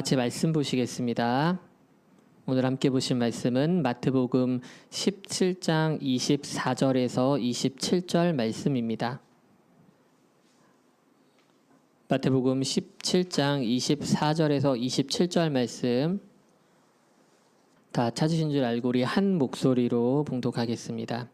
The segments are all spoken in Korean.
같이 말씀 보시겠습니다. 오늘 함께 보실 말씀은 마태복음 17장 24절에서 27절 말씀입니다. 마태복음 17장 24절에서 27절 말씀 다 찾으신 줄 알고 우리 한 목소리로 봉독하겠습니다.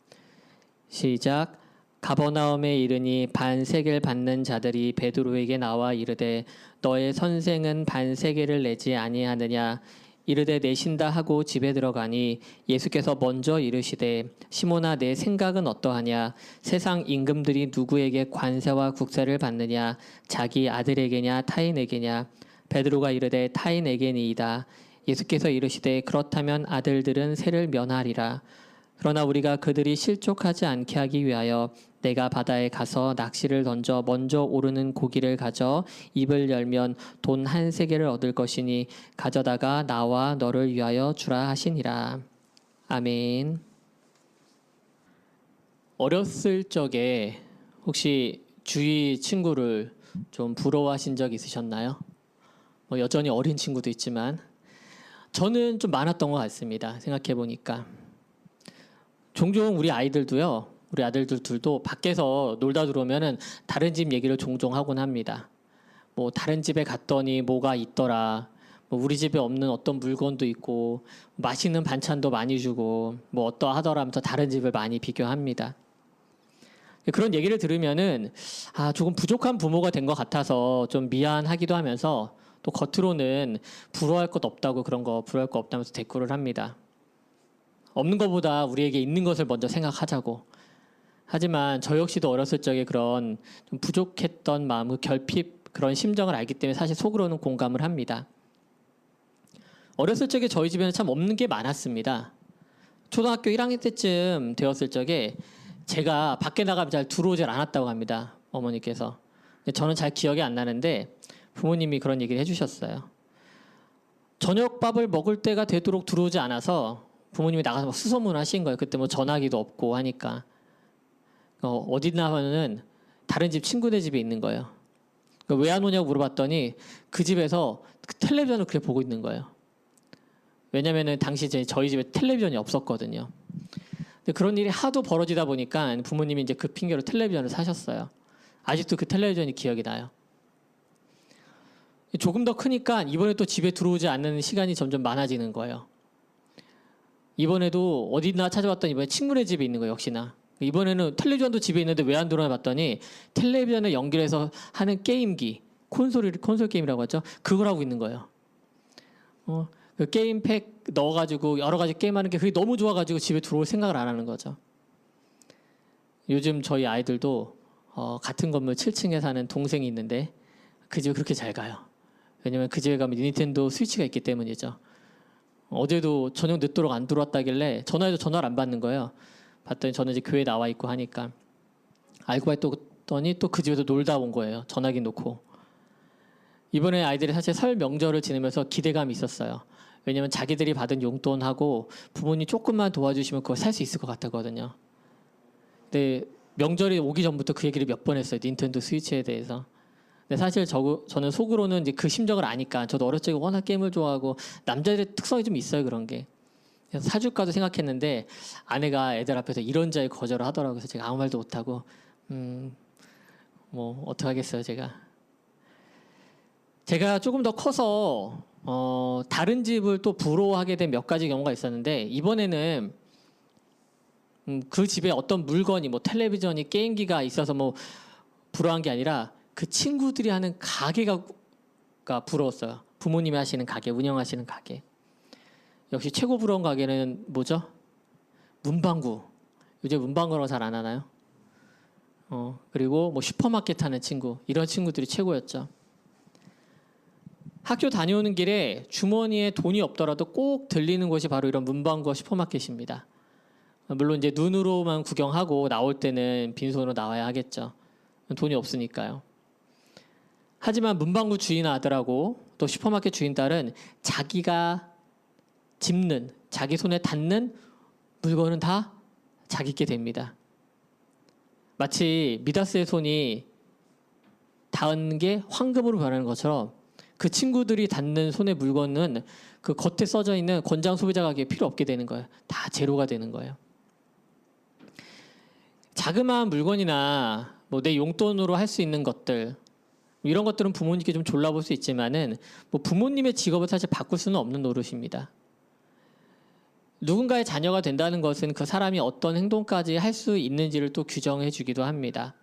시작. 가버나움에 이르니 반세계를 받는 자들이 베드로에게 나와 이르되 너의 선생은 반세계를 내지 아니하느냐? 이르되 내신다 하고 집에 들어가니 예수께서 먼저 이르시되 시몬아 내 생각은 어떠하냐? 세상 임금들이 누구에게 관세와 국세를 받느냐? 자기 아들에게냐? 타인에게냐? 베드로가 이르되 타인에게니이다. 예수께서 이르시되 그렇다면 아들들은 세를 면하리라 그러나 우리가 그들이 실족하지 않게 하기 위하여 내가 바다에 가서 낚시를 던져 먼저 오르는 고기를 가져 입을 열면 돈 한 세계를 얻을 것이니 가져다가 나와 너를 위하여 주라 하시니라. 아멘. 어렸을 적에 혹시 주위 친구를 좀 부러워하신 적 있으셨나요? 뭐 여전히 어린 친구도 있지만 저는 좀 많았던 것 같습니다. 생각해 보니까. 종종 우리 아이들도요, 우리 아들들 둘도 밖에서 놀다 들어오면은 다른 집 얘기를 종종 하곤 합니다. 뭐 다른 집에 갔더니 뭐가 있더라. 뭐 우리 집에 없는 어떤 물건도 있고 맛있는 반찬도 많이 주고 뭐 어떠하더라 하면서 다른 집을 많이 비교합니다. 그런 얘기를 들으면은 아 조금 부족한 부모가 된 것 같아서 좀 미안하기도 하면서 또 겉으로는 부러워할 것 없다고 그런 거 부러워할 거 없다면서 대꾸를 합니다. 없는 것보다 우리에게 있는 것을 먼저 생각하자고. 하지만 저 역시도 어렸을 적에 그런 좀 부족했던 마음, 그 결핍 그런 심정을 알기 때문에 사실 속으로는 공감을 합니다. 어렸을 적에 저희 집에는 참 없는 게 많았습니다. 초등학교 1학년 때쯤 되었을 적에 제가 밖에 나가면 잘 들어오질 않았다고 합니다. 어머니께서. 저는 잘 기억이 안 나는데 부모님이 그런 얘기를 해주셨어요. 저녁밥을 먹을 때가 되도록 들어오지 않아서 부모님이 나가서 막 수소문 하신 거예요. 그때 뭐 전화기도 없고 하니까. 어, 어디 나가면은 다른 집 친구네 집에 있는 거예요. 왜안 오냐고 물어봤더니 그 집에서 그 텔레비전을 그렇게 보고 있는 거예요. 왜냐면은 당시 제 저희 집에 텔레비전이 없었거든요. 근데 그런 일이 하도 벌어지다 보니까 부모님이 이제 그 핑계로 텔레비전을 사셨어요. 아직도 그 텔레비전이 기억이 나요. 조금 더 크니까 이번에 또 집에 들어오지 않는 시간이 점점 많아지는 거예요. 이번에도 어디나 찾아봤더니 이번에 친구네 집에 있는 거예요, 역시나. 이번에는 텔레비전도 집에 있는데 왜 안 들어와 봤더니 텔레비전에 연결해서 하는 게임기, 콘솔, 콘솔 게임이라고 하죠. 그걸 하고 있는 거예요. 어, 그 게임 팩 넣어가지고 여러 가지 게임하는 게 그게 너무 좋아가지고 집에 들어올 생각을 안 하는 거죠. 요즘 저희 아이들도 어, 같은 건물 7층에 사는 동생이 있는데 그 집에 그렇게 잘 가요. 왜냐면 그 집에 가면 닌텐도 스위치가 있기 때문이죠. 어제도 저녁 늦도록 안 들어왔다길래 전화해도 전화를 안 받는 거예요. 봤더니 저는 이제 교회 나와 있고 하니까 알고 봤더니 또 그 집에서 놀다 온 거예요. 전화기 놓고. 이번에 아이들이 사실 설 명절을 지내면서 기대감이 있었어요. 왜냐면 자기들이 받은 용돈하고 부모님 조금만 도와주시면 그걸 살 수 있을 것 같았거든요. 근데 명절이 오기 전부터 그 얘기를 몇 번 했어요. 닌텐도 스위치에 대해서. 근데 사실 저, 저는 속으로는 이제 그 심정을 아니까 저도 어렸을 적에 워낙 게임을 좋아하고 남자들의 특성이 좀 있어요 그런 게. 그래서 사줄까도 생각했는데 아내가 애들 앞에서 이런 자에 거절을 하더라고요. 그래서 제가 아무 말도 못하고 음 뭐 어떡하겠어요 제가. 제가 조금 더 커서 어 다른 집을 또 부러워하게 된 몇 가지 경우가 있었는데 이번에는 음, 그 집에 어떤 물건이 뭐 텔레비전이 게임기가 있어서 뭐 부러워한 게 아니라 그 친구들이 하는 가게가 부러웠어요. 부모님이 하시는 가게, 운영하시는 가게. 역시 최고 부러운 가게는 뭐죠? 문방구. 요즘 문방구라고 잘안 하나요? 어, 그리고 뭐 슈퍼마켓 하는 친구. 이런 친구들이 최고였죠. 학교 다녀오는 길에 주머니에 돈이 없더라도 꼭 들리는 곳이 바로 이런 문방구와 슈퍼마켓입니다. 물론 이제 눈으로만 구경하고 나올 때는 빈손으로 나와야 하겠죠. 돈이 없으니까요. 하지만 문방구 주인 아들하고 또 슈퍼마켓 주인 딸은 자기가 집는 자기 손에 닿는 물건은 다 자기께 됩니다. 마치 미다스의 손이 닿은 게 황금으로 변하는 것처럼 그 친구들이 닿는 손의 물건은 그 겉에 써져 있는 권장 소비자 가격이 필요 없게 되는 거예요. 다 제로가 되는 거예요. 자그마한 물건이나 뭐 내 용돈으로 할 수 있는 것들 이런 것들은 부모님께 좀 졸라볼 수 있지만은 뭐 부모님의 직업을 사실 바꿀 수는 없는 노릇입니다. 누군가의 자녀가 된다는 것은 그 사람이 어떤 행동까지 할 수 있는지를 또 규정해 주기도 합니다.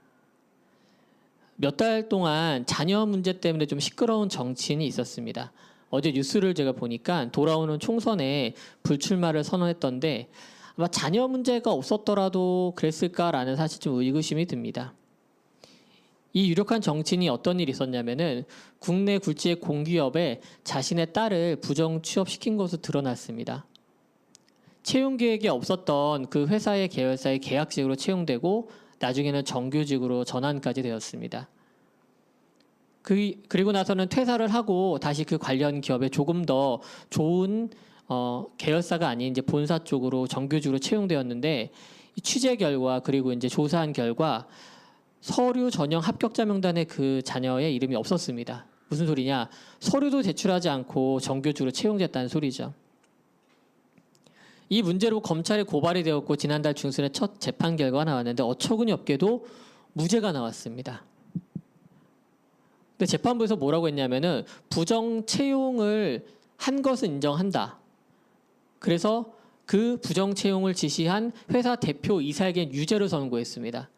몇 달 동안 자녀 문제 때문에 좀 시끄러운 정치인이 있었습니다. 어제 뉴스를 제가 보니까 돌아오는 총선에 불출마를 선언했던데 아마 자녀 문제가 없었더라도 그랬을까라는 사실 좀 의구심이 듭니다. 이 유력한 정치인이 어떤 일이 있었냐면은 국내 굴지의 공기업에 자신의 딸을 부정 취업시킨 것으로 드러났습니다. 채용 계획이 없었던 그 회사의 계열사의 계약직으로 채용되고 나중에는 정규직으로 전환까지 되었습니다. 그, 그리고 나서는 퇴사를 하고 다시 그 관련 기업에 조금 더 좋은 어, 계열사가 아닌 이제 본사 쪽으로 정규직으로 채용되었는데 이 취재 결과 그리고 이제 조사한 결과 서류 전형 합격자 명단에 그 자녀의 이름이 없었습니다. 무슨 소리냐? 서류도 제출하지 않고 정규직으로 채용됐다는 소리죠. 이 문제로 검찰에 고발이 되었고 지난달 중순에 첫 재판 결과가 나왔는데 어처구니 없게도 무죄가 나왔습니다. 근데 재판부에서 뭐라고 했냐면은 부정 채용을 한 것은 인정한다. 그래서 그 부정 채용을 지시한 회사 대표 이사에게 유죄를 선고했습니다.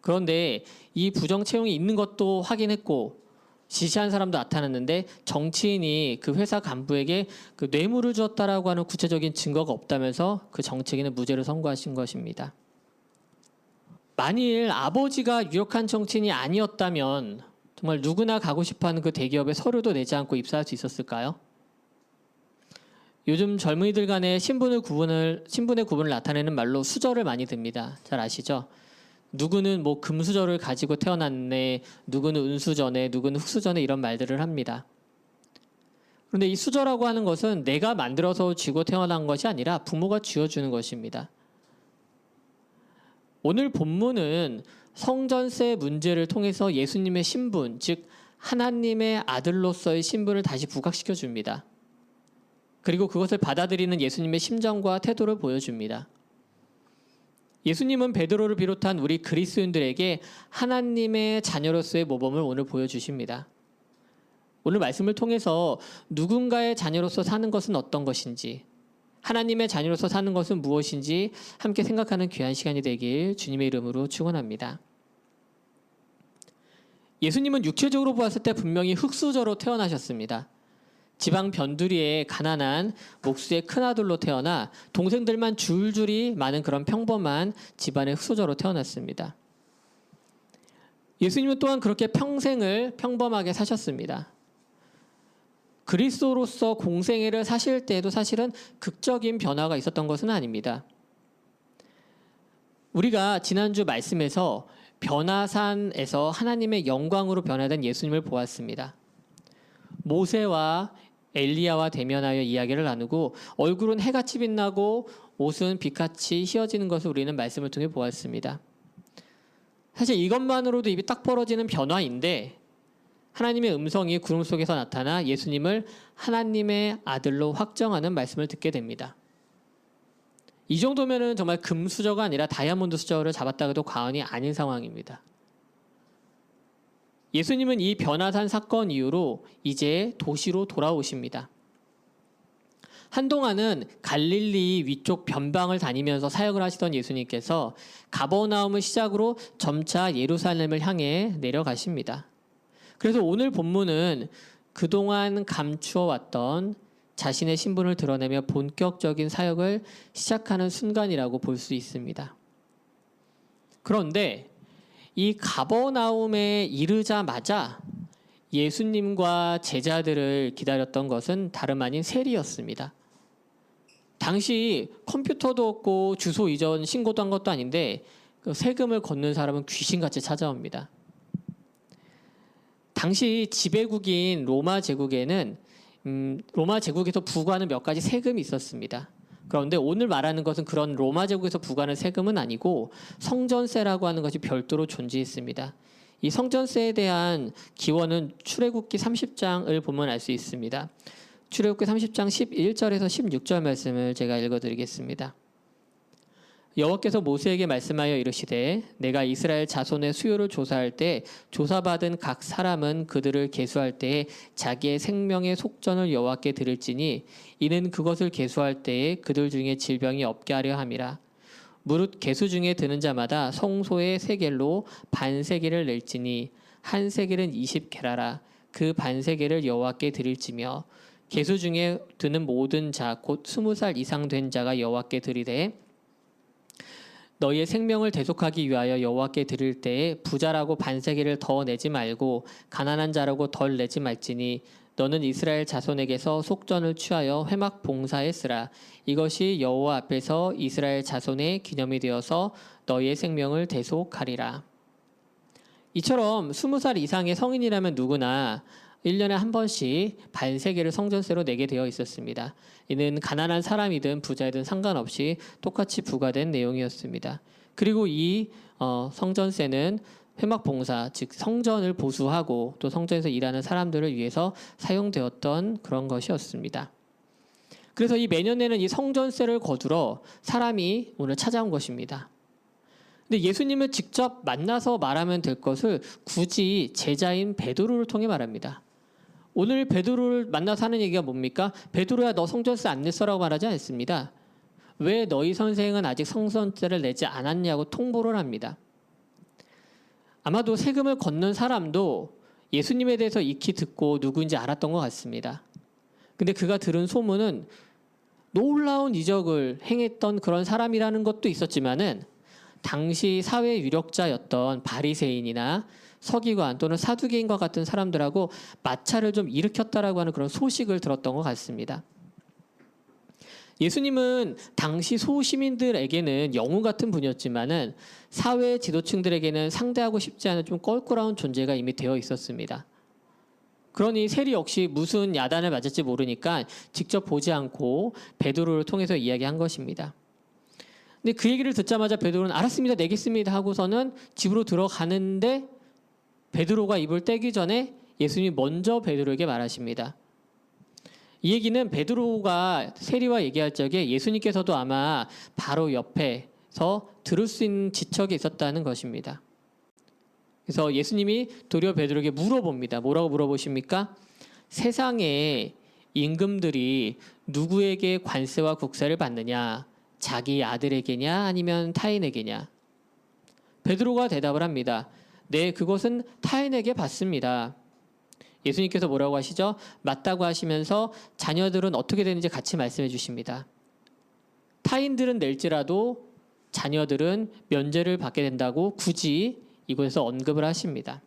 그런데 이 부정 채용이 있는 것도 확인했고 지시한 사람도 나타났는데 정치인이 그 회사 간부에게 그 뇌물을 주었다라고 하는 구체적인 증거가 없다면서 그 정치인은 무죄를 선고하신 것입니다. 만일 아버지가 유력한 정치인이 아니었다면 정말 누구나 가고 싶어하는 그 대기업에 서류도 내지 않고 입사할 수 있었을까요? 요즘 젊은이들 간에 신분을 구분을 신분의 구분을 나타내는 말로 수저를 많이 듭니다. 잘 아시죠? 누구는 뭐 금수저를 가지고 태어났네, 누구는 은수저네, 누구는 흑수저네 이런 말들을 합니다. 그런데 이 수저라고 하는 것은 내가 만들어서 쥐고 태어난 것이 아니라 부모가 쥐어주는 것입니다. 오늘 본문은 성전세 문제를 통해서 예수님의 신분, 즉 하나님의 아들로서의 신분을 다시 부각시켜 줍니다. 그리고 그것을 받아들이는 예수님의 심정과 태도를 보여줍니다. 예수님은 베드로를 비롯한 우리 그리스도인들에게 하나님의 자녀로서의 모범을 오늘 보여주십니다. 오늘 말씀을 통해서 누군가의 자녀로서 사는 것은 어떤 것인지, 하나님의 자녀로서 사는 것은 무엇인지 함께 생각하는 귀한 시간이 되길 주님의 이름으로 축원합니다. 예수님은 육체적으로 보았을 때 분명히 흙수저로 태어나셨습니다. 지방 변두리의 가난한 목수의 큰아들로 태어나 동생들만 줄줄이 많은 그런 평범한 집안의 흑수저로 태어났습니다. 예수님은 또한 그렇게 평생을 평범하게 사셨습니다. 그리스도로서 공생애를 사실 때에도 사실은 극적인 변화가 있었던 것은 아닙니다. 우리가 지난주 말씀에서 변화산에서 하나님의 영광으로 변화된 예수님을 보았습니다. 모세와 엘리야와 대면하여 이야기를 나누고 얼굴은 해같이 빛나고 옷은 빛같이 휘어지는 것을 우리는 말씀을 통해 보았습니다. 사실 이것만으로도 입이 딱 벌어지는 변화인데 하나님의 음성이 구름 속에서 나타나 예수님을 하나님의 아들로 확정하는 말씀을 듣게 됩니다. 이 정도면은 정말 금 수저가 아니라 다이아몬드 수저를 잡았다 해도 과언이 아닌 상황입니다. 예수님은 이 변화산 사건 이후로 이제 도시로 돌아오십니다. 한동안은 갈릴리 위쪽 변방을 다니면서 사역을 하시던 예수님께서 가버나움을 시작으로 점차 예루살렘을 향해 내려가십니다. 그래서 오늘 본문은 그동안 감추어 왔던 자신의 신분을 드러내며 본격적인 사역을 시작하는 순간이라고 볼 수 있습니다. 그런데 이 가버나움에 이르자마자 예수님과 제자들을 기다렸던 것은 다름 아닌 세리였습니다. 당시 컴퓨터도 없고 주소 이전 신고도 한 것도 아닌데 그 세금을 걷는 사람은 귀신같이 찾아옵니다. 당시 지배국인 로마 제국에는 음, 로마 제국에서 부과하는 몇 가지 세금이 있었습니다. 그런데 오늘 말하는 것은 그런 로마 제국에서 부과하는 세금은 아니고 성전세라고 하는 것이 별도로 존재했습니다. 이 성전세에 대한 기원은 출애굽기 30장을 보면 알 수 있습니다. 출애굽기 30장 11절에서 16절 말씀을 제가 읽어드리겠습니다. 여호와께서 모세에게 말씀하여 이르시되 내가 이스라엘 자손의 수요를 조사할 때 조사받은 각 사람은 그들을 계수할 때에 자기의 생명의 속전을 여호와께 드릴지니 이는 그것을 계수할 때에 그들 중에 질병이 없게 하려 함이라. 무릇 계수 중에 드는 자마다 성소의 세겔로 반세겔을 낼지니 한 세겔은 20게라라. 그 반세겔을 여호와께 드릴지며 계수 중에 드는 모든 자 곧 스무 살 이상 된 자가 여호와께 드리되 너희의 생명을 대속하기 위하여 여호와께 드릴 때에 부자라고 반세기를 더 내지 말고 가난한 자라고 덜 내지 말지니 너는 이스라엘 자손에게서 속전을 취하여 회막 봉사에 쓰라. 이것이 여호와 앞에서 이스라엘 자손의 기념이 되어서 너희의 생명을 대속하리라. 이처럼 스무 살 이상의 성인이라면 누구나 1년에 한 번씩 반세계를 성전세로 내게 되어 있었습니다. 이는 가난한 사람이든 부자이든 상관없이 똑같이 부과된 내용이었습니다. 그리고 이 어, 성전세는 회막 봉사, 즉 성전을 보수하고 또 성전에서 일하는 사람들을 위해서 사용되었던 그런 것이었습니다. 그래서 이 매년에는 이 성전세를 거두러 사람이 오늘 찾아온 것입니다. 근데 예수님을 직접 만나서 말하면 될 것을 굳이 제자인 베드로를 통해 말합니다. 오늘 베드로를 만나서 하는 얘기가 뭡니까? 베드로야 너 성전세 안 냈어라고 말하지 않습니다. 왜 너희 선생은 아직 성전세를 내지 않았냐고 통보를 합니다. 아마도 세금을 걷는 사람도 예수님에 대해서 익히 듣고 누구인지 알았던 것 같습니다. 근데 그가 들은 소문은 놀라운 이적을 행했던 그런 사람이라는 것도 있었지만은 당시 사회 유력자였던 바리새인이나 서기관 또는 사두개인과 같은 사람들하고 마찰을 좀 일으켰다라고 하는 그런 소식을 들었던 것 같습니다. 예수님은 당시 소시민들에게는 영웅 같은 분이었지만은 사회 지도층들에게는 상대하고 싶지 않은 좀 껄끄러운 존재가 이미 되어 있었습니다. 그러니 세리 역시 무슨 야단을 맞을지 모르니까 직접 보지 않고 베드로를 통해서 이야기한 것입니다. 근데 그 얘기를 듣자마자 베드로는 알았습니다, 내겠습니다 하고서는 집으로 들어가는데 베드로가 입을 떼기 전에 예수님이 먼저 베드로에게 말하십니다. 이 얘기는 베드로가 세리와 얘기할 적에 예수님께서도 아마 바로 옆에서 들을 수 있는 지척이 있었다는 것입니다. 그래서 예수님이 도리어 베드로에게 물어봅니다. 뭐라고 물어보십니까? 세상에 임금들이 누구에게 관세와 국세를 받느냐? 자기 아들에게냐 아니면 타인에게냐? 베드로가 대답을 합니다. 네, 그것은 타인에게 받습니다. 예수님께서 뭐라고 하시죠? 맞다고 하시면서 자녀들은 어떻게 되는지 같이 말씀해 주십니다. 타인들은 낼지라도 자녀들은 면제를 받게 된다고 굳이 이곳에서 언급을 하십니다.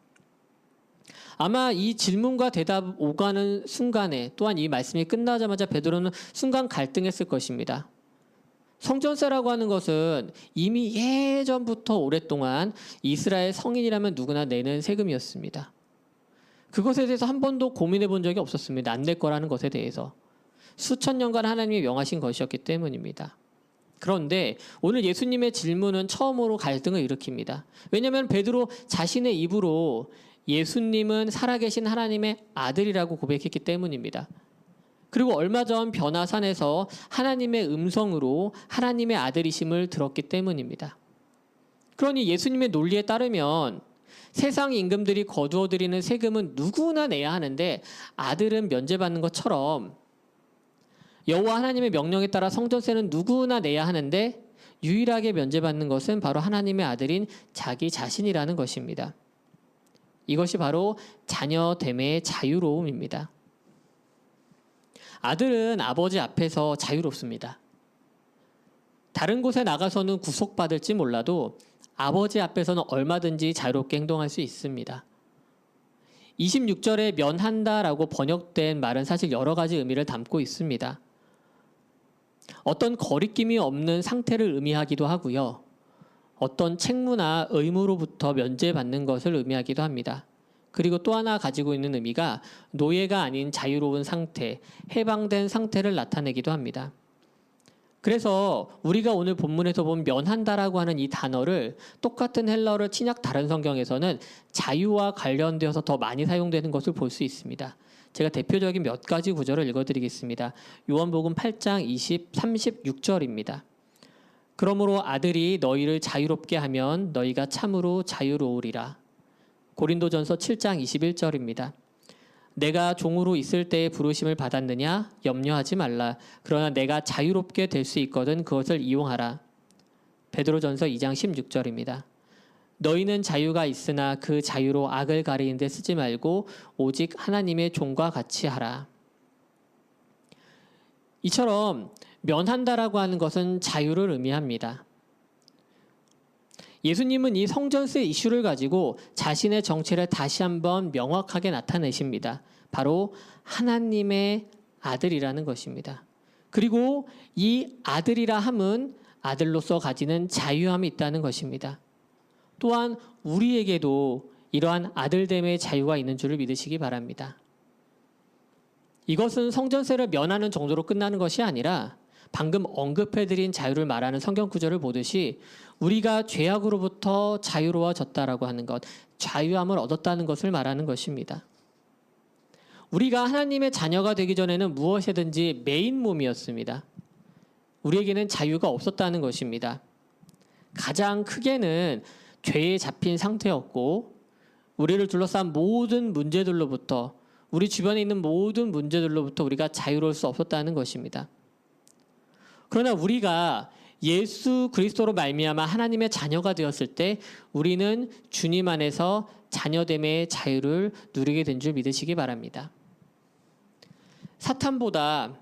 아마 이 질문과 대답 오가는 순간에 또한 이 말씀이 끝나자마자 베드로는 순간 갈등했을 것입니다. 성전세라고 하는 것은 이미 예전부터 오랫동안 이스라엘 성인이라면 누구나 내는 세금이었습니다. 그것에 대해서 한 번도 고민해 본 적이 없었습니다. 안 낼 거라는 것에 대해서. 수천 년간 하나님이 명하신 것이었기 때문입니다. 그런데 오늘 예수님의 질문은 처음으로 갈등을 일으킵니다. 왜냐하면 베드로 자신의 입으로 예수님은 살아계신 하나님의 아들이라고 고백했기 때문입니다. 그리고 얼마 전 변화산에서 하나님의 음성으로 하나님의 아들이심을 들었기 때문입니다. 그러니 예수님의 논리에 따르면 세상 임금들이 거두어 들이는 세금은 누구나 내야 하는데 아들은 면제받는 것처럼 여호와 하나님의 명령에 따라 성전세는 누구나 내야 하는데 유일하게 면제받는 것은 바로 하나님의 아들인 자기 자신이라는 것입니다. 이것이 바로 자녀됨의 자유로움입니다. 아들은 아버지 앞에서 자유롭습니다. 다른 곳에 나가서는 구속받을지 몰라도 아버지 앞에서는 얼마든지 자유롭게 행동할 수 있습니다. 26절에 면한다라고 번역된 말은 사실 여러 가지 의미를 담고 있습니다. 어떤 거리낌이 없는 상태를 의미하기도 하고요. 어떤 책무나 의무로부터 면제받는 것을 의미하기도 합니다. 그리고 또 하나 가지고 있는 의미가 노예가 아닌 자유로운 상태, 해방된 상태를 나타내기도 합니다. 그래서 우리가 오늘 본문에서 본 면한다라고 하는 이 단어를 똑같은 헬라어를 친약 다른 성경에서는 자유와 관련되어서 더 많이 사용되는 것을 볼 수 있습니다. 제가 대표적인 몇 가지 구절을 읽어드리겠습니다. 요한복음 8장 20, 36절입니다. 그러므로 아들이 너희를 자유롭게 하면 너희가 참으로 자유로우리라. 고린도전서 7장 21절입니다. 내가 종으로 있을 때의 부르심을 받았느냐 염려하지 말라. 그러나 내가 자유롭게 될 수 있거든 그것을 이용하라. 베드로전서 2장 16절입니다. 너희는 자유가 있으나 그 자유로 악을 가리는 데 쓰지 말고 오직 하나님의 종과 같이 하라. 이처럼 면한다라고 하는 것은 자유를 의미합니다. 예수님은 이 성전세 이슈를 가지고 자신의 정체를 다시 한번 명확하게 나타내십니다. 바로 하나님의 아들이라는 것입니다. 그리고 이 아들이라 함은 아들로서 가지는 자유함이 있다는 것입니다. 또한 우리에게도 이러한 아들됨의 자유가 있는 줄을 믿으시기 바랍니다. 이것은 성전세를 면하는 정도로 끝나는 것이 아니라 방금 언급해드린 자유를 말하는 성경 구절을 보듯이 우리가 죄악으로부터 자유로워졌다라고 하는 것, 자유함을 얻었다는 것을 말하는 것입니다. 우리가 하나님의 자녀가 되기 전에는 무엇이든지 메인 몸이었습니다. 우리에게는 자유가 없었다는 것입니다. 가장 크게는 죄에 잡힌 상태였고 우리를 둘러싼 모든 문제들로부터 우리 주변에 있는 모든 문제들로부터 우리가 자유로울 수 없었다는 것입니다. 그러나 우리가 예수 그리스도로 말미암아 하나님의 자녀가 되었을 때 우리는 주님 안에서 자녀됨의 자유를 누리게 된 줄 믿으시기 바랍니다. 사탄보다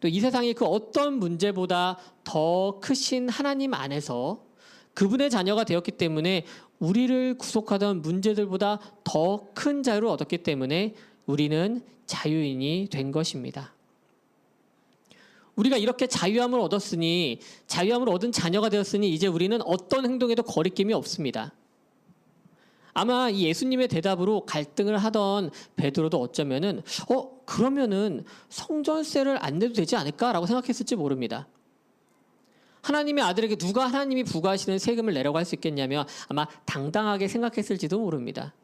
또 이 세상의 그 어떤 문제보다 더 크신 하나님 안에서 그분의 자녀가 되었기 때문에 우리를 구속하던 문제들보다 더 큰 자유를 얻었기 때문에 우리는 자유인이 된 것입니다. 우리가 이렇게 자유함을 얻었으니 자유함을 얻은 자녀가 되었으니 이제 우리는 어떤 행동에도 거리낌이 없습니다. 아마 이 예수님의 대답으로 갈등을 하던 베드로도 어쩌면은 어 그러면은 성전세를 안 내도 되지 않을까라고 생각했을지 모릅니다. 하나님의 아들에게 누가 하나님이 부과하시는 세금을 내라고 할 수 있겠냐며 아마 당당하게 생각했을지도 모릅니다.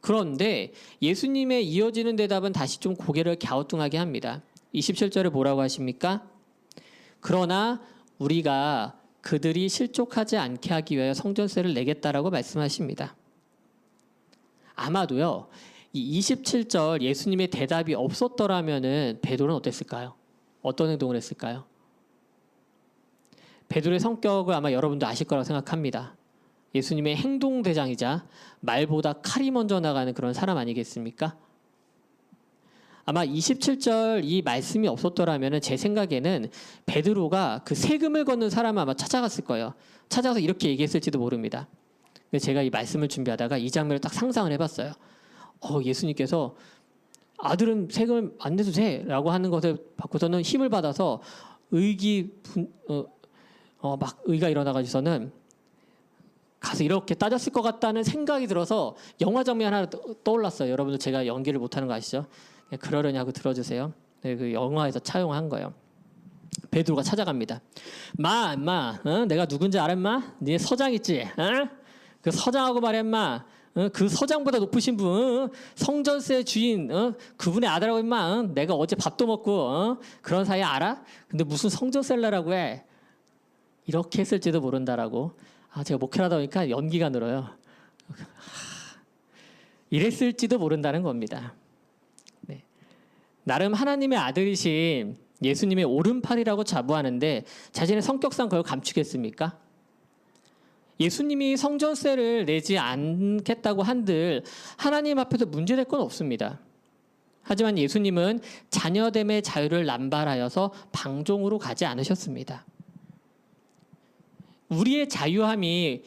그런데 예수님의 이어지는 대답은 다시 좀 고개를 갸우뚱하게 합니다. 27절에 뭐라고 하십니까? 그러나 우리가 그들이 실족하지 않게 하기 위하여 성전세를 내겠다라고 말씀하십니다. 아마도요. 이 27절 예수님의 대답이 없었더라면은 베드로는 어땠을까요? 어떤 행동을 했을까요? 베드로의 성격을 아마 여러분도 아실 거라고 생각합니다. 예수님의 행동 대장이자 말보다 칼이 먼저 나가는 그런 사람 아니겠습니까? 아마 27절 이 말씀이 없었더라면 제 생각에는 베드로가 그 세금을 걷는 사람을 아마 찾아갔을 거예요. 찾아가서 이렇게 얘기했을지도 모릅니다. 제가 이 말씀을 준비하다가 이 장면을 딱 상상을 해봤어요. 어, 예수님께서 아들은 세금을 안 내도 돼라고 하는 것을 받고서는 힘을 받아서 의기 분, 어, 어, 막 의가 일어나가지고서는 가서 이렇게 따졌을 것 같다는 생각이 들어서 영화 장면 하나 떠- 떠올랐어요. 여러분들 제가 연기를 못하는 거 아시죠? 그냥 그러려냐고 들어주세요. 네, 그 영화에서 차용한 거예요. 베드로가 찾아갑니다. 마, 마, 어? 내가 누군지 알아, 마? 네 서장 있지? 어? 그 서장하고 말해, 마. 어? 그 서장보다 높으신 분, 어? 성전세 주인, 어? 그분의 아들하고 임마, 어? 내가 어제 밥도 먹고 어? 그런 사이 알아? 근데 무슨 성전셀러라고 해? 이렇게 했을지도 모른다라고. 아, 제가 목회를 하다 보니까 연기가 늘어요. 이랬을지도 모른다는 겁니다. 네. 나름 하나님의 아들이신 예수님의 오른팔이라고 자부하는데 자신의 성격상 그걸 감추겠습니까? 예수님이 성전세를 내지 않겠다고 한들 하나님 앞에서 문제될 건 없습니다. 하지만 예수님은 자녀됨의 자유를 남발하여서 방종으로 가지 않으셨습니다. 우리의 자유함이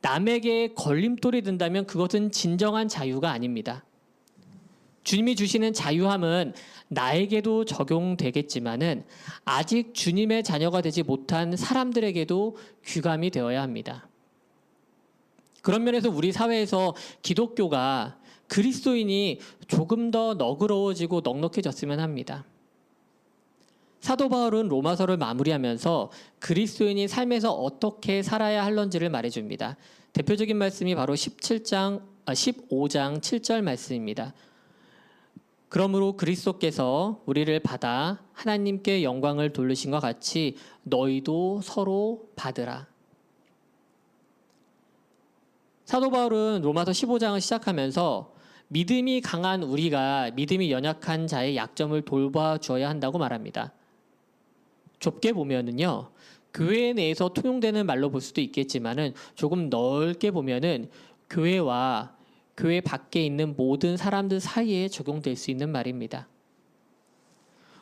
남에게 걸림돌이 된다면 그것은 진정한 자유가 아닙니다. 주님이 주시는 자유함은 나에게도 적용되겠지만은 아직 주님의 자녀가 되지 못한 사람들에게도 귀감이 되어야 합니다. 그런 면에서 우리 사회에서 기독교가 그리스도인이 조금 더 너그러워지고 넉넉해졌으면 합니다. 사도 바울은 로마서를 마무리하면서 그리스도인이 삶에서 어떻게 살아야 할런지를 말해줍니다. 대표적인 말씀이 바로 17장, 아, 15장 7절 말씀입니다. 그러므로 그리스도께서 우리를 받아 하나님께 영광을 돌리신 것 같이 너희도 서로 받으라. 사도 바울은 로마서 15장을 시작하면서 믿음이 강한 우리가 믿음이 연약한 자의 약점을 돌봐 주어야 한다고 말합니다. 좁게 보면은요. 교회 내에서 통용되는 말로 볼 수도 있겠지만은 조금 넓게 보면은 교회와 교회 밖에 있는 모든 사람들 사이에 적용될 수 있는 말입니다.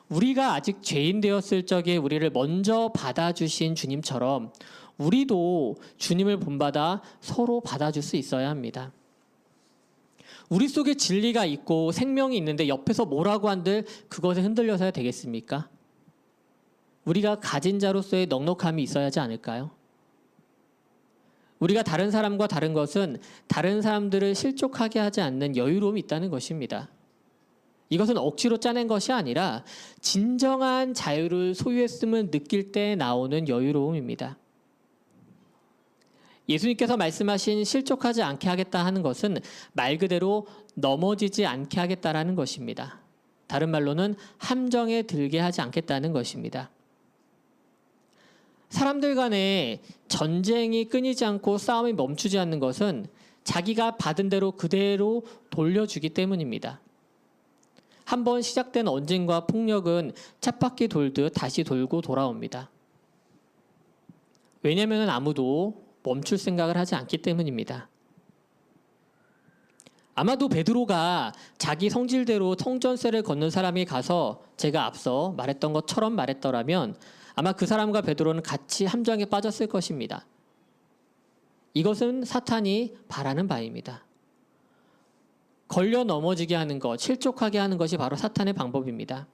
우리가 아직 죄인 되었을 적에 우리를 먼저 받아주신 주님처럼 우리도 주님을 본받아 서로 받아줄 수 있어야 합니다. 우리 속에 진리가 있고 생명이 있는데 옆에서 뭐라고 한들 그것에 흔들려서야 되겠습니까? 우리가 가진 자로서의 넉넉함이 있어야 하지 않을까요? 우리가 다른 사람과 다른 것은 다른 사람들을 실족하게 하지 않는 여유로움이 있다는 것입니다. 이것은 억지로 짜낸 것이 아니라 진정한 자유를 소유했음을 느낄 때 나오는 여유로움입니다. 예수님께서 말씀하신 실족하지 않게 하겠다 하는 것은 말 그대로 넘어지지 않게 하겠다라는 것입니다. 다른 말로는 함정에 들게 하지 않겠다는 것입니다. 사람들 간에 전쟁이 끊이지 않고 싸움이 멈추지 않는 것은 자기가 받은 대로 그대로 돌려주기 때문입니다. 한번 시작된 언쟁과 폭력은 쳇바퀴 돌듯 다시 돌고 돌아옵니다. 왜냐하면 아무도 멈출 생각을 하지 않기 때문입니다. 아마도 베드로가 자기 성질대로 성전세를 걷는 사람이 가서 제가 앞서 말했던 것처럼 말했더라면 아마 그 사람과 베드로는 같이 함정에 빠졌을 것입니다. 이것은 사탄이 바라는 바입니다. 걸려 넘어지게 하는 것, 실족하게 하는 것이 바로 사탄의 방법입니다.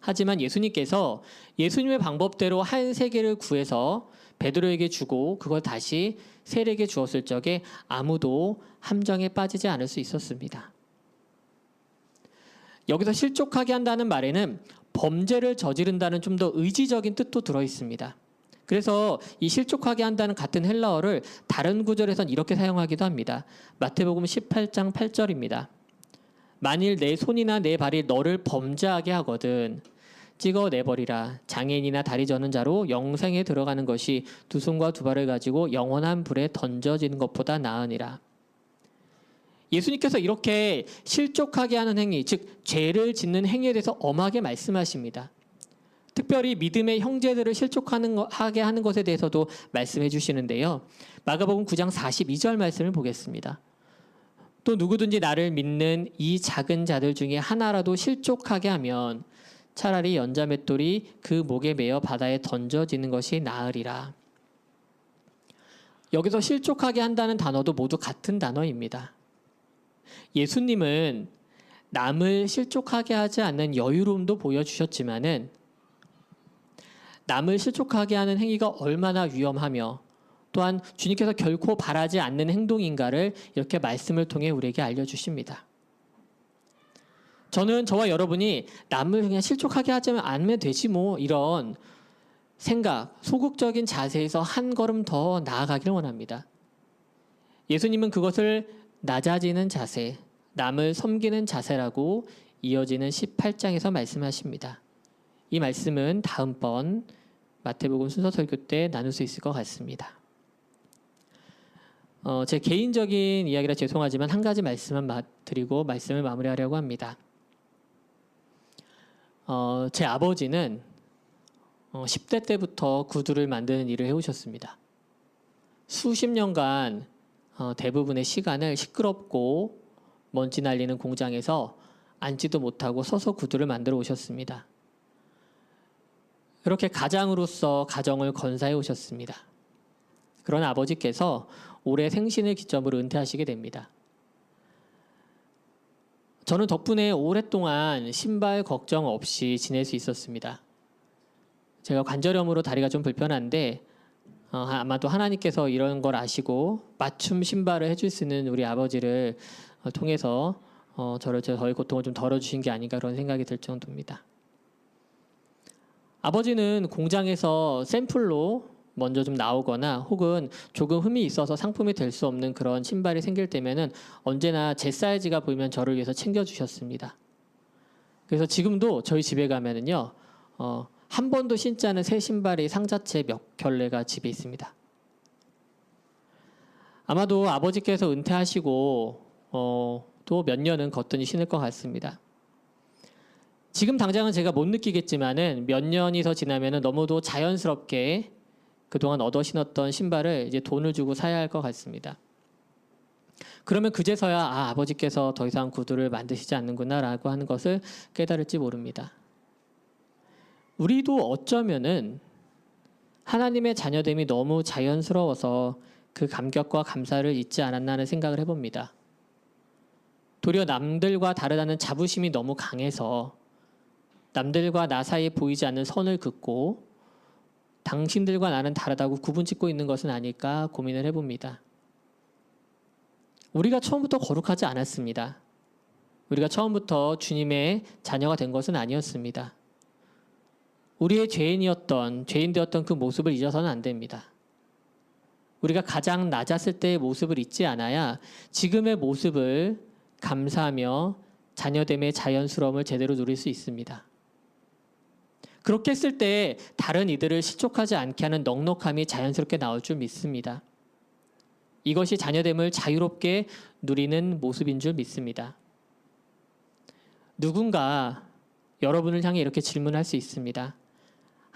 하지만 예수님께서 예수님의 방법대로 한 세계를 구해서 베드로에게 주고 그걸 다시 세례에게 주었을 적에 아무도 함정에 빠지지 않을 수 있었습니다. 여기서 실족하게 한다는 말에는 범죄를 저지른다는 좀 더 의지적인 뜻도 들어 있습니다. 그래서 이 실족하게 한다는 같은 헬라어를 다른 구절에선 이렇게 사용하기도 합니다. 마태복음 18장 8절입니다. 만일 내 손이나 내 발이 너를 범죄하게 하거든 찍어 내버리라. 장애인이나 다리 저는 자로 영생에 들어가는 것이 두 손과 두 발을 가지고 영원한 불에 던져지는 것보다 나으니라. 예수님께서 이렇게 실족하게 하는 행위, 즉 죄를 짓는 행위에 대해서 엄하게 말씀하십니다. 특별히 믿음의 형제들을 실족하는 거, 하게 하는 것에 대해서도 말씀해 주시는데요. 마가복음 9장 42절 말씀을 보겠습니다. 또 누구든지 나를 믿는 이 작은 자들 중에 하나라도 실족하게 하면 차라리 연자맷돌이 그 목에 매어 바다에 던져지는 것이 나으리라. 여기서 실족하게 한다는 단어도 모두 같은 단어입니다. 예수님은 남을 실족하게 하지 않는 여유로움도 보여주셨지만은 남을 실족하게 하는 행위가 얼마나 위험하며 또한 주님께서 결코 바라지 않는 행동인가를 이렇게 말씀을 통해 우리에게 알려주십니다. 저는 저와 여러분이 남을 그냥 실족하게 하지 않으면 되지 뭐 이런 생각, 소극적인 자세에서 한 걸음 더 나아가길 원합니다. 예수님은 그것을 낮아지는 자세, 남을 섬기는 자세라고 이어지는 18장에서 말씀하십니다. 이 말씀은 다음번 마태복음 순서 설교 때 나눌 수 있을 것 같습니다. 어, 제 개인적인 이야기라 죄송하지만 한 가지 말씀만 드리고 말씀을 마무리하려고 합니다. 어, 제 아버지는 어, 10대 때부터 구두를 만드는 일을 해오셨습니다. 수십 년간 어, 대부분의 시간을 시끄럽고 먼지 날리는 공장에서 앉지도 못하고 서서 구두를 만들어 오셨습니다. 그렇게 가장으로서 가정을 건사해 오셨습니다. 그런 아버지께서 올해 생신을 기점으로 은퇴하시게 됩니다. 저는 덕분에 오랫동안 신발 걱정 없이 지낼 수 있었습니다. 제가 관절염으로 다리가 좀 불편한데 어, 아마도 하나님께서 이런 걸 아시고 맞춤 신발을 해줄 수 있는 우리 아버지를 어, 통해서 어, 저를 저의 고통을 좀 덜어주신 게 아닌가 그런 생각이 들 정도입니다. 아버지는 공장에서 샘플로 먼저 좀 나오거나 혹은 조금 흠이 있어서 상품이 될 수 없는 그런 신발이 생길 때면은 언제나 제 사이즈가 보이면 저를 위해서 챙겨주셨습니다. 그래서 지금도 저희 집에 가면은요, 어, 한 번도 신지 않은 새 신발이 상자채 몇 켤레가 집에 있습니다. 아마도 아버지께서 은퇴하시고 어, 또 몇 년은 거뜬히 신을 것 같습니다. 지금 당장은 제가 못 느끼겠지만은 몇 년이 더 지나면은 너무도 자연스럽게 그동안 얻어 신었던 신발을 이제 돈을 주고 사야 할 것 같습니다. 그러면 그제서야 아, 아버지께서 더 이상 구두를 만드시지 않는구나라고 하는 것을 깨달을지 모릅니다. 우리도 어쩌면은 하나님의 자녀됨이 너무 자연스러워서 그 감격과 감사를 잊지 않았나 하는 생각을 해봅니다. 도리어 남들과 다르다는 자부심이 너무 강해서 남들과 나 사이에 보이지 않는 선을 긋고 당신들과 나는 다르다고 구분 짓고 있는 것은 아닐까 고민을 해봅니다. 우리가 처음부터 거룩하지 않았습니다. 우리가 처음부터 주님의 자녀가 된 것은 아니었습니다. 우리의 죄인이었던 죄인 되었던 그 모습을 잊어서는 안 됩니다. 우리가 가장 낮았을 때의 모습을 잊지 않아야 지금의 모습을 감사하며 자녀됨의 자연스러움을 제대로 누릴 수 있습니다. 그렇게 했을 때 다른 이들을 실족하지 않게 하는 넉넉함이 자연스럽게 나올 줄 믿습니다. 이것이 자녀됨을 자유롭게 누리는 모습인 줄 믿습니다. 누군가 여러분을 향해 이렇게 질문할 수 있습니다.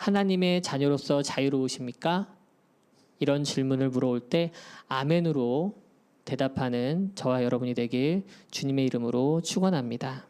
하나님의 자녀로서 자유로우십니까? 이런 질문을 물어올 때 아멘으로 대답하는 저와 여러분이 되길 주님의 이름으로 축원합니다.